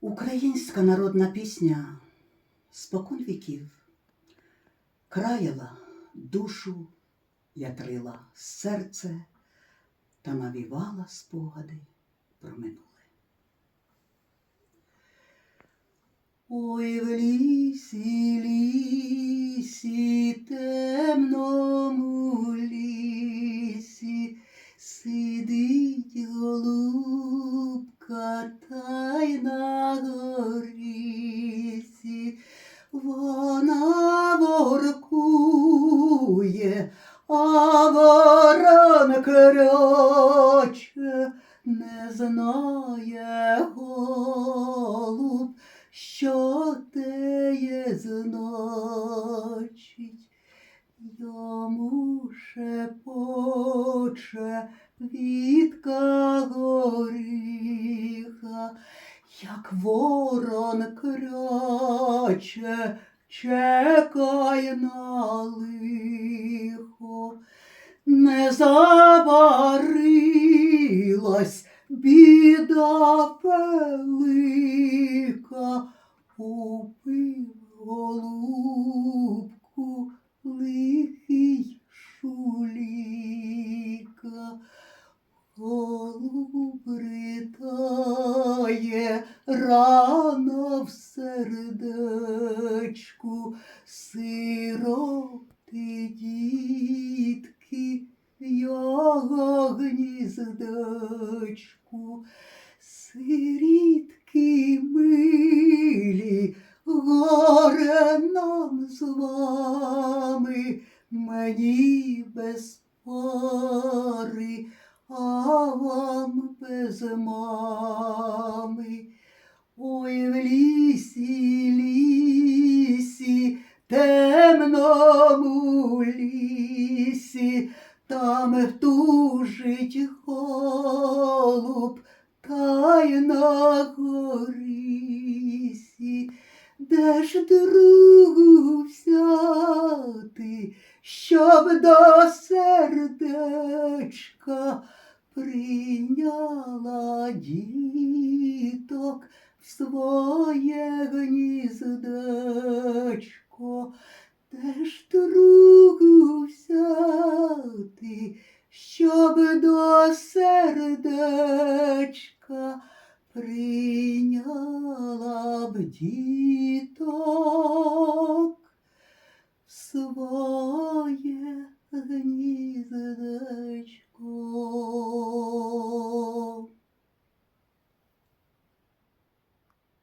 Українська народна пісня спокон віків краяла душу, ятрила серце та навівала спогади про минуле. Ой, в лісі, лісі, темному лісі, сидить голубка та й на горісі. Вона воркує, а ворон кроче, не знає голуб, що теє значить. Йому шепоче квітка як ворон краче, чекає на лихо, не забарилась біда велика, убив голубку рано в сердечку, сироти дітки його гніздечку. Сирітки милі, горе нам з вами, мені без пари, а вам без мами. Темному лісі, там тужить голуб, та на горісі. Де ж другу взяти, щоб до сердечка прийняла діток в своє гніздечко. Теж другу взяти, щоб до сердечка прийняла б діток своє гнізде.